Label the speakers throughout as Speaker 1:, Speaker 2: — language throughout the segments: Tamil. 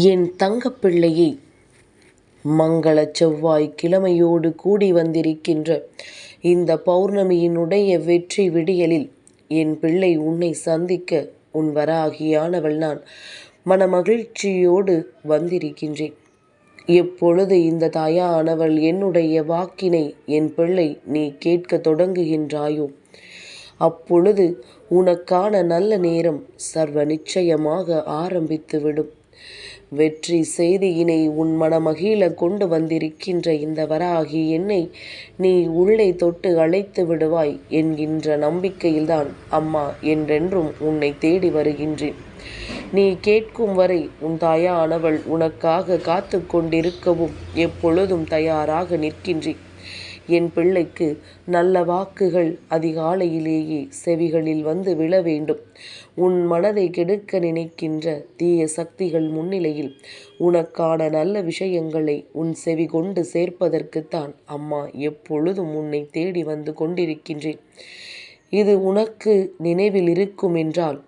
Speaker 1: என் தங்கப்பிள்ளையே மங்களச் செவ்வாய் கிழமையோடு கூடி வந்திருக்கின்ற இந்த பௌர்ணமியினுடைய வெற்றி விடியலில் என் பிள்ளை உன்னை சந்திக்க உன் வராகியானவள் நான் மனமகிழ்ச்சியோடு வந்திருக்கின்றேன். எப்பொழுது இந்த தாயானவள் என்னுடைய வாக்கினை என் பிள்ளை நீ கேட்க தொடங்குகின்றாயோ அப்பொழுது உனக்கான நல்ல நேரம் சர்வ நிச்சயமாக ஆரம்பித்துவிடும். வெற்றி செய்தியினை உன் மனமகிழ கொண்டு வந்திருக்கின்ற இந்த வராகி என்னை நீ உள்ளே தொட்டு அழைத்து விடுவாய் என்கின்ற நம்பிக்கையில்தான் அம்மா என்றென்றும் உன்னை தேடி வருகின்றேன். நீ கேட்கும் வரை உன் தாயானவள் உனக்காக காத்து கொண்டிருக்கவும் எப்பொழுதும் தயாராக நிற்கின்றேன். என் பிள்ளைக்கு நல்ல வாக்குகள் அதிகாலையிலேயே செவிகளில் வந்து விழ வேண்டும். உன் மனதை கெடுக்க நினைக்கின்ற தீய சக்திகள் முன்னிலையில் உனக்கான நல்ல விஷயங்களை உன் செவி கொண்டு சேர்ப்பதற்குத்தான் அம்மா எப்பொழுதும் உன்னை தேடி வந்து கொண்டிருக்கின்றேன். இது உனக்கு நினைவில் இருக்கும் என்றால்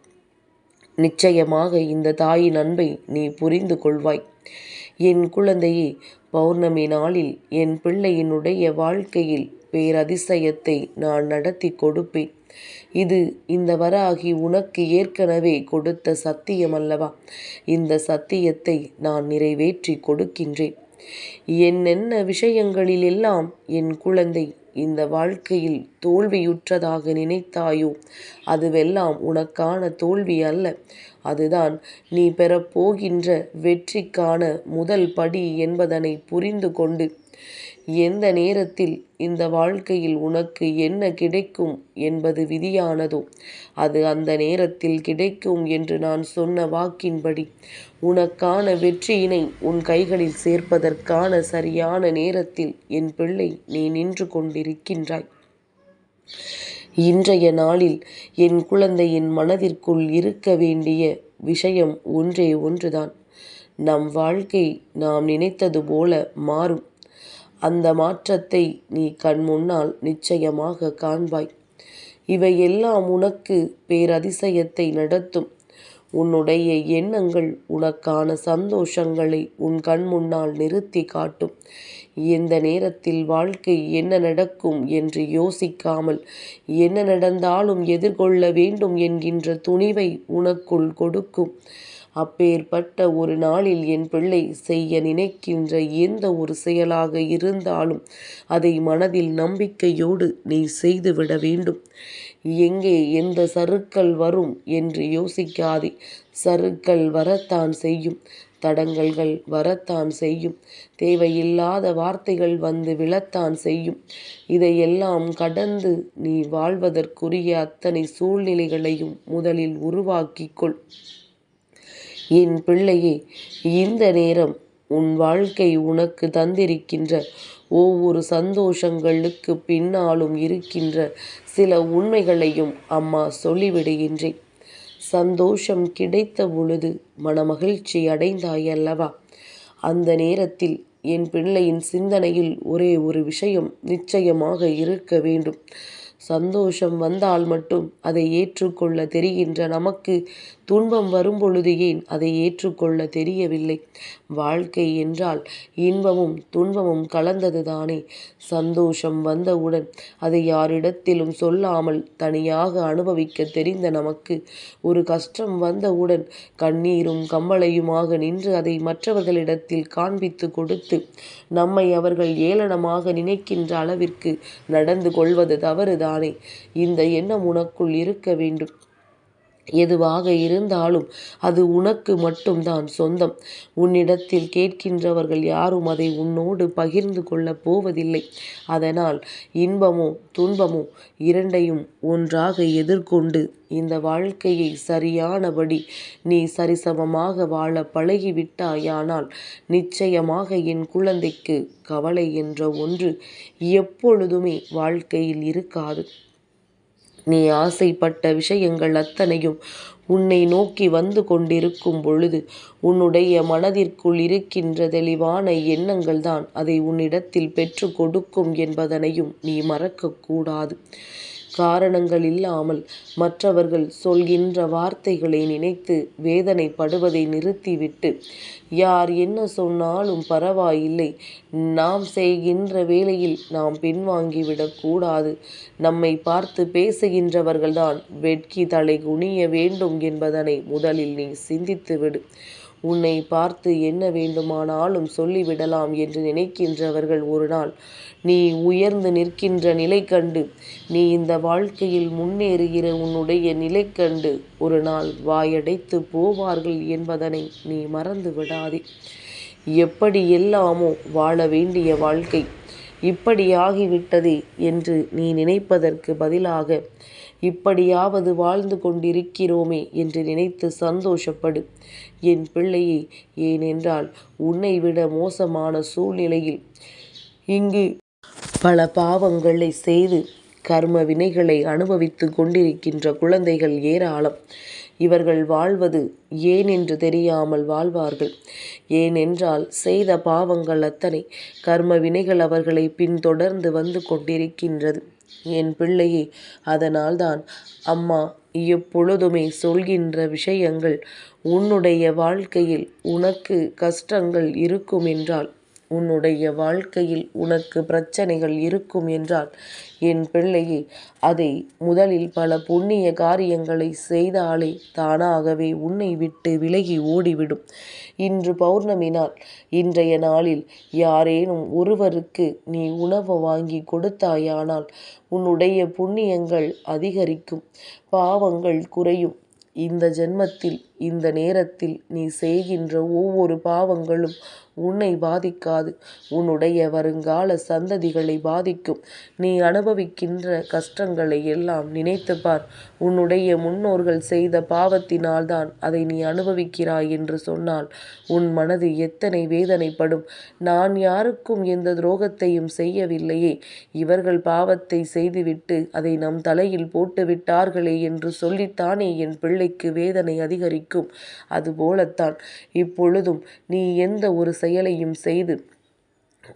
Speaker 1: நிச்சயமாக இந்த தாயின் அன்பை நீ புரிந்து கொள்வாய். என் குழந்தையே பௌர்ணமி நாளில் என் பிள்ளையினுடைய வாழ்க்கையில் பேரதிசயத்தை நான் நடத்தி கொடுப்பேன். இது இந்த வராகி உனக்கு ஏற்கனவே கொடுத்த சத்தியம் அல்லவா இந்த சத்தியத்தை நான் நிறைவேற்றி கொடுக்கின்றேன். என்னென்ன விஷயங்களிலெல்லாம் என் குழந்தை இந்த வாழ்க்கையில் தோல்வியுற்றதாக நினைத்தாயோ? அதுவெல்லாம் உனக்கான தோல்வி அல்ல. அதுதான் நீ பெறப்போகின்ற வெற்றிக்கான முதல் படி என்பதனை புரிந்து கொண்டு எந்த நேரத்தில் இந்த வாழ்க்கையில் உனக்கு என்ன கிடைக்கும் என்பது விதியானதோ அது அந்த நேரத்தில் கிடைக்கும் என்று நான் சொன்ன வாக்கின்படி உனக்கான வெற்றியினை உன் கைகளில் சேர்ப்பதற்கான சரியான நேரத்தில் என் பிள்ளை நீ நின்று கொண்டிருக்கின்றாய். இன்றைய நாளில் என் குழந்தையின் மனதிற்குள் இருக்க வேண்டிய விஷயம் ஒன்றே ஒன்றுதான். நம் வாழ்க்கை நாம் நினைத்தது போல மாறும். அந்த மாற்றத்தை நீ கண் முன்னால் நிச்சயமாக காண்பாய். இவையெல்லாம் உனக்கு பேரதிசயத்தை நடத்தும். உன்னுடைய எண்ணங்கள் உனக்கான சந்தோஷங்களை உன் கண் முன்னால் நிறுத்தி காட்டும். எந்த நேரத்தில் வாழ்க்கை என்ன நடக்கும் என்று யோசிக்காமல் என்ன நடந்தாலும் எதிர்கொள்ள வேண்டும் என்கின்ற துணிவை உனக்குள் கொடுக்கும். அப்பேற்பட்ட ஒரு நாளில் என் பிள்ளை செய்ய நினைக்கின்ற எந்த ஒரு செயலாக இருந்தாலும் அதை மனதில் நம்பிக்கையோடு நீ செய்துவிட வேண்டும். எங்கே எந்த சருக்கள் வரும் என்று யோசிக்காதே. சருக்கள் வரத்தான் செய்யும். தடங்கல்கள் வரத்தான் செய்யும். தேவையில்லாத வார்த்தைகள் வந்து விழத்தான் செய்யும். இதையெல்லாம் கடந்து நீ வாழ்வதற்குரிய அத்தனை சூழ்நிலைகளையும் முதலில் உருவாக்கிக்கொள் என் பிள்ளையே இந்த நேரம் உன் வாழ்க்கை உனக்கு தந்திருக்கின்ற ஒவ்வொரு சந்தோஷங்களுக்கு பின்னாலும் இருக்கின்ற சில உண்மைகளையும் அம்மா சொல்லிவிடுகின்றேன். சந்தோஷம் கிடைத்த பொழுது மனமகிழ்ச்சி அடைந்தாய் அல்லவா அந்த நேரத்தில் என் பிள்ளையின் சிந்தனையில் ஒரே ஒரு விஷயம் நிச்சயமாக இருக்க வேண்டும். சந்தோஷம் வந்தால் மட்டும் அதை ஏற்றுக்கொள்ள தெரிகின்ற நமக்கு துன்பம் வரும்பொழுது ஏன் அதை ஏற்றுக்கொள்ள தெரியவில்லை? வாழ்க்கை என்றால் இன்பமும் துன்பமும் கலந்ததுதானே சந்தோஷம் வந்தவுடன் அதை யாரிடத்திலும் சொல்லாமல் தனியாக அனுபவிக்க தெரிந்த நமக்கு ஒரு கஷ்டம் வந்தவுடன் கண்ணீரும் கம்பளையுமாக நின்று அதை மற்றவர்களிடத்தில் காண்பித்து கொடுத்து நம்மை அவர்கள் ஏளனமாக நினைக்கின்ற அளவிற்கு நடந்து கொள்வது தவறுதானே இந்த எண்ணம் உனக்குள் இருக்க வேண்டும். எதுவாக இருந்தாலும் அது உனக்கு மட்டும்தான் சொந்தம். உன்னிடத்தில் கேட்கின்றவர்கள் யாரும் அதை உன்னோடு பகிர்ந்து கொள்ளப் போவதில்லை. அதனால் இன்பமோ துன்பமோ இரண்டையும் ஒன்றாக எதிர்கொண்டு இந்த வாழ்க்கையை சரியானபடி நீ சரிசமமாக வாழ பழகிவிட்டாயானால் நிச்சயமாக என் குழந்தைக்கு கவலை என்ற ஒன்று எப்பொழுதுமே வாழ்க்கையில் இருக்காது. நீ ஆசைப்பட்ட விஷயங்கள் அத்தனையும் உன்னை நோக்கி வந்து கொண்டிருக்கும் பொழுது உன்னுடைய மனதிற்குள் இருக்கின்ற தெளிவான எண்ணங்கள் தான் அதை உன்னிடத்தில் பெற்று கொடுக்கும் என்பதனையும் நீ மறக்கக்கூடாது. காரணங்கள் இல்லாமல் மற்றவர்கள் சொல்கின்ற வார்த்தைகளை நினைத்து வேதனைப்படுவதை நிறுத்திவிட்டு யார் என்ன சொன்னாலும் பரவாயில்லை. நாம் செய்கின்ற வேலையில் நாம் பின்வாங்கிவிடக்கூடாது நம்மை பார்த்து பேசுகின்றவர்கள்தான் வெட்கி தலை குனிய வேண்டும் என்பதனை முதலில் நீ சிந்தித்துவிடு. உன்னை பார்த்து என்ன வேண்டுமானாலும் சொல்லிவிடலாம் என்று நினைக்கின்றவர்கள் ஒரு நாள் நீ உயர்ந்து நிற்கின்ற நிலை கண்டு நீ இந்த வாழ்க்கையில் முன்னேறுகிற உன்னுடைய நிலை கண்டு ஒரு நாள் வாயடைத்து போவார்கள் என்பதனை நீ மறந்து விடாதே. எப்படி எல்லாமோ வாழ வேண்டிய வாழ்க்கை இப்படியாகிவிட்டதே என்று நீ நினைப்பதற்கு பதிலாக இப்படியாவது வாழ்ந்து கொண்டிருக்கிறோமே என்று நினைத்து சந்தோஷப்படு. என் பிள்ளையே ஏனென்றால் உன்னை விட மோசமான சூழ்நிலையில் இங்கு பல பாவங்களை செய்து கர்ம வினைகளை அனுபவித்து கொண்டிருக்கின்ற குழந்தைகள் ஏராளம். இவர்கள் வாழ்வது ஏன் என்று தெரியாமல் வாழ்வார்கள். ஏனென்றால் செய்த பாவங்கள் அத்தனை கர்ம வினைகள் அவர்களை பின்தொடர்ந்து வந்து கொண்டிருக்கின்றது. என் பிள்ளையே அதனால்தான் அம்மா எப்பொழுதுமே சொல்கின்ற விஷயங்கள் உன்னுடைய வாழ்க்கையில் உனக்கு கஷ்டங்கள் இருக்கும் என்றால் உன்னுடைய வாழ்க்கையில் உனக்கு பிரச்சனைகள் இருக்கும் என்றால் என் பிள்ளையே அதை முதலில் பல புண்ணிய காரியங்களை செய்தாலே தானாகவே உன்னை விட்டு விலகி ஓடிவிடும். இன்று பௌர்ணமி நாள். இன்றைய நாளில் யாரேனும் ஒருவருக்கு நீ உணவு வாங்கி கொடுத்தாயானால் உன்னுடைய புண்ணியங்கள் அதிகரிக்கும். பாவங்கள் குறையும். இந்த ஜென்மத்தில் இந்த நேரத்தில் நீ செய்கின்ற ஒவ்வொரு பாவங்களும் உன்னை பாதிக்காது. உன்னுடைய வருங்கால சந்ததிகளை பாதிக்கும். நீ அனுபவிக்கின்ற கஷ்டங்களை எல்லாம் நினைத்து பார். உன்னுடைய முன்னோர்கள் செய்த பாவத்தினால்தான் அதை நீ அனுபவிக்கிறாய் என்று சொன்னால் உன் மனது எத்தனை வேதனைப்படும். நான் யாருக்கும் எந்த துரோகத்தையும் செய்யவில்லையே. இவர்கள் பாவத்தை செய்துவிட்டு அதை நம் தலையில் போட்டு விட்டார்களே என்று சொல்லித்தானே என் பிள்ளைக்கு வேதனை அதிகரிக்கும். அதுபோலத்தான் இப்பொழுதும் நீ எந்த ஒரு செயலையும் செய்து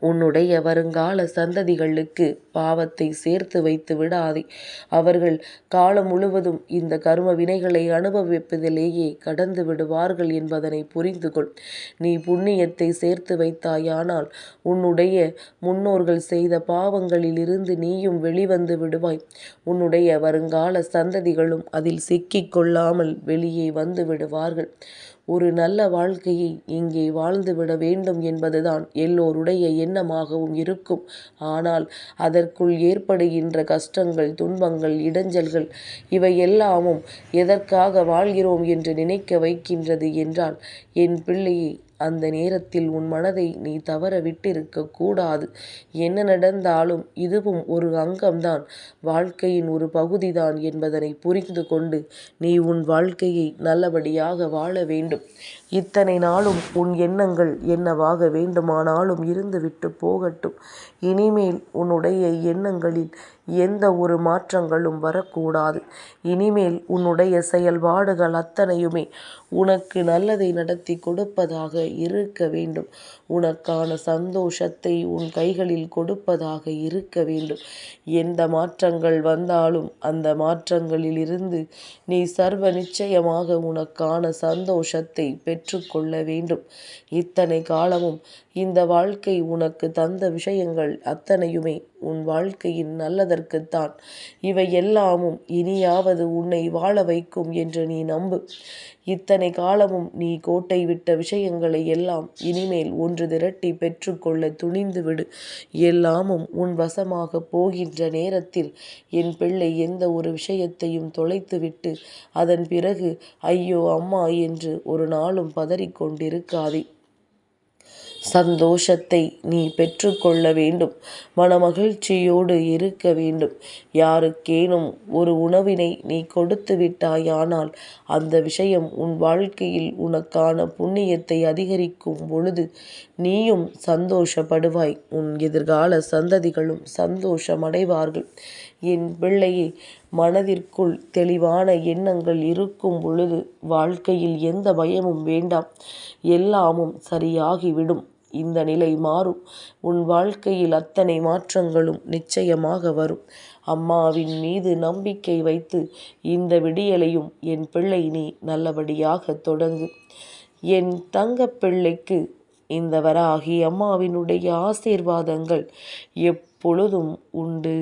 Speaker 1: உன்னுடைய வருங்கால சந்ததிகளுக்கு பாவத்தை சேர்த்து வைத்து விடாதே. அவர்கள் காலம் முழுவதும் இந்த கர்ம வினைகளை அனுபவிப்பதிலேயே கடந்து விடுவார்கள் என்பதனை புரிந்து கொள் நீ புண்ணியத்தை சேர்த்து வைத்தாயானால் உன்னுடைய முன்னோர்கள் செய்த பாவங்களிலிருந்து நீயும் வெளிவந்து விடுவாய். உன்னுடைய வருங்கால சந்ததிகளும் அதில் சிக்கிக் கொள்ளாமல் வெளியே வந்து விடுவார்கள். ஒரு நல்ல வாழ்க்கையை இங்கே வாழ்ந்துவிட வேண்டும் என்பதுதான் எல்லோருடைய எண்ணமாகவும் இருக்கும். ஆனால் அதற்குள் ஏற்படுகின்ற கஷ்டங்கள் துன்பங்கள் இடைஞ்சல்கள் இவை எல்லாமும் எதற்காக வாழ்கிறோம் என்று நினைக்க வைக்கின்றது என்றால் என் பிள்ளையை அந்த நேரத்தில் உன் மனதை நீ தவற விட்டிருக்க கூடாது. என்ன நடந்தாலும் இதுவும் ஒரு அங்கம்தான். வாழ்க்கையின் ஒரு பகுதிதான் என்பதனை புரிந்து கொண்டு நீ உன் வாழ்க்கையை நல்லபடியாக வாழ வேண்டும். இத்தனை நாளும் உன் எண்ணங்கள் என்னவாக வேண்டுமானாலும் இருந்துவிட்டு போகட்டும். இனிமேல் உன்னுடைய எண்ணங்களில் எந்த ஒரு மாற்றங்களும் வரக்கூடாது. இனிமேல் உன்னுடைய செயல்பாடுகள் அத்தனையுமே உனக்கு நல்லதை நடத்தி கொடுப்பதாக இருக்க வேண்டும். உனக்கான சந்தோஷத்தை உன் கைகளில் கொடுப்பதாக இருக்க வேண்டும். எந்த மாற்றங்கள் வந்தாலும் அந்த மாற்றங்களிலிருந்து நீ சர்வ நிச்சயமாக உனக்கான சந்தோஷத்தை பெற்று பெற்றுக்கொள்ள வேண்டும். இத்தனை காலமும் இந்த வாழ்க்கை உனக்கு தந்த விஷயங்கள் அத்தனையுமே உன் வாழ்க்கையின் நல்லதற்குத்தான். இவை எல்லாமும் இனியாவது உன்னை வாழ வைக்கும் என்று நீ நம்பு. இத்தனை காலமும் நீ கோட்டை விட்ட விஷயங்களை எல்லாம் இனிமேல் ஒன்று திரட்டி பெற்றுக்கொள்ள துணிந்து விடு. எல்லாமும் உன் வசமாக போகின்ற நேரத்தில் என் பிள்ளை எந்த ஒரு விஷயத்தையும் தொலைத்துவிட்டு அதன் பிறகு ஐயோ அம்மா என்று ஒரு நாளும் பதறிக்கொண்டிருக்காதே. சந்தோஷத்தை நீ பெற்றுக்கொள்ள வேண்டும். மனமகிழ்ச்சியோடு இருக்க வேண்டும். யாருக்கேனும் ஒரு உணவினை நீ கொடுத்து விட்டாயானால் அந்த விஷயம் உன் வாழ்க்கையில் உனக்கான புண்ணியத்தை அதிகரிக்கும் பொழுது நீயும் சந்தோஷப்படுவாய். உன் எதிர்கால சந்ததிகளும் சந்தோஷமடைவார்கள். என் பிள்ளையே மனதிற்குள் தெளிவான எண்ணங்கள் இருக்கும் பொழுது வாழ்க்கையில் எந்த பயமும் வேண்டாம். எல்லாமும் சரியாகிவிடும். இந்த நிலை மாறும். உன் வாழ்க்கையில் அத்தனை மாற்றங்களும் நிச்சயமாக வரும். அம்மாவின் மீது நம்பிக்கை வைத்து இந்த விடியலையும் என் பிள்ளை நீ நல்லபடியாக தொடங்கு. என் தங்கப்பிள்ளைக்கு இந்த வராகி அம்மாவினுடைய ஆசீர்வாதங்கள் எப்பொழுதும் உண்டு.